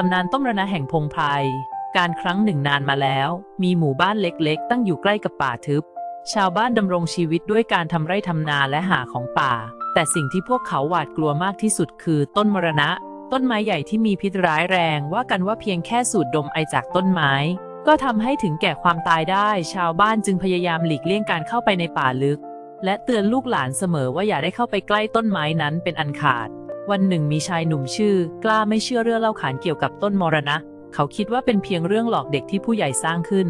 ตำนานต้มระนะแห่งพงไพรการครั้งหนึ่งนานมาแล้ว มีหมู่บ้านเล็กๆ ตั้งอยู่ใกล้กับป่าทึบ ชาวบ้านดำรงชีวิตด้วยการทำไร่ทำนาและหาของป่า แต่สิ่งที่พวกเขาหวาดกลัวมากที่สุดคือต้นมรณะ ต้นไม้ใหญ่ที่มีพิษร้ายแรงว่ากันว่าเพียงแค่สูดดมไอจากต้นไม้ ก็ทำให้ถึงแก่ความตายได้ ชาวบ้านจึงพยายามหลีกเลี่ยงการเข้าไปในป่าลึก และเตือนลูกหลานเสมอว่าอย่าได้เข้าไปใกล้ต้นไม้นั้นเป็นอันขาด วันหนึ่งมีชายหนุ่มชื่อ กล้าไม่เชื่อเรื่องเล่าขานเกี่ยวกับต้นมรณะ เขาคิดว่าเป็นเพียงเรื่องหลอกเด็กที่ผู้ใหญ่สร้างขึ้น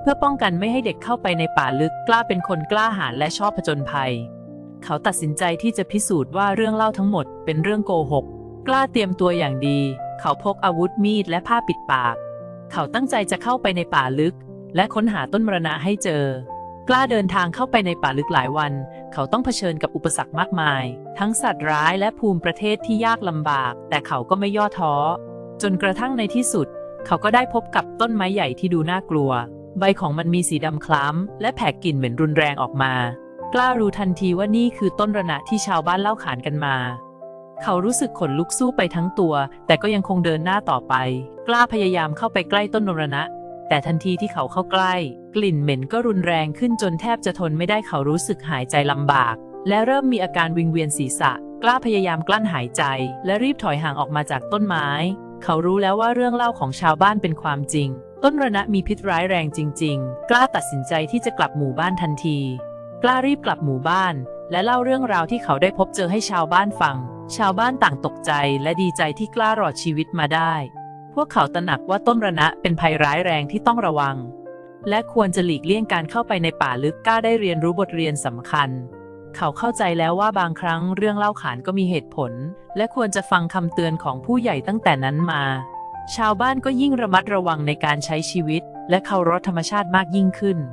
เพื่อป้องกันไม่ให้เด็กเข้าไปในป่าลึกกล้าเป็นคนกล้าหาญและชอบผจญภัย เขาตัดสินใจที่จะพิสูจน์ว่าเรื่องเล่าทั้งหมดเป็นเรื่องโกหก กล้าเตรียมตัวอย่างดี เขาพกอาวุธมีดและผ้าปิดปาก เขาตั้งใจจะเข้าไปในป่าลึก และค้นหาต้นมรณะให้เจอกล้าเดินทางเข้าไปในป่าลึกหลายวัน เขาต้องเผชิญกับอุปสรรคมากมาย ทั้งสัตว์ร้ายและภูมิประเทศที่ยากลำบาก แต่เขาก็ไม่ย่อท้อ จนกระทั่งในที่สุด เขาก็ได้พบกับต้นไม้ใหญ่ที่ดูน่ากลัว ใบของมันมีสีดำคล้ำ และแผ่กลิ่นเหม็นรุนแรงออกมา กล้ารู้ทันทีว่านี่คือต้นระณะที่ชาวบ้านเล่าขานกันมา เขารู้สึกขนลุกสู้ไปทั้งตัว แต่ก็ยังคงเดินหน้าต่อไป กล้าพยายามเข้าไปใกล้ต้นนรณะ แต่ทันทีที่เขาเข้าใกล้ กลิ่นเหม็นก็รุนแรงขึ้นจนแทบจะทนไม่ได้เขารู้สึกหายใจลำบาก และเริ่มมีอาการวิงเวียนศีรษะ กล้าพยายามกลั้นหายใจ และรีบถอยห่างออกมาจากต้นไม้ เขารู้แล้วว่าเรื่องเล่าของชาวบ้านเป็นความจริง ต้นระณะมีพิษร้ายแรงจริง ๆ กล้าตัดสินใจที่จะกลับหมู่บ้านทันที กล้ารีบกลับหมู่บ้าน และเล่าเรื่องราวที่เขาได้พบเจอให้ชาวบ้านฟัง ชาวบ้านต่างตกใจและดีใจที่กล้ารอดชีวิตมาได้ วกเขาตระหนักว่าต้นระณะเป็นภัยร้ายแรงที่ต้องระวัง และควรจะหลีกเลี่ยงการเข้าไปในป่าลึกกล้าได้เรียนรู้บทเรียนสำคัญ เขาเข้าใจแล้วว่าบางครั้งเรื่องเล่าขานก็มีเหตุผล และควรจะฟังคำเตือนของผู้ใหญ่ตั้งแต่นั้นมา ชาวบ้านก็ยิ่งระมัดระวังในการใช้ชีวิต และเคารพธรรมชาติมากยิ่งขึ้น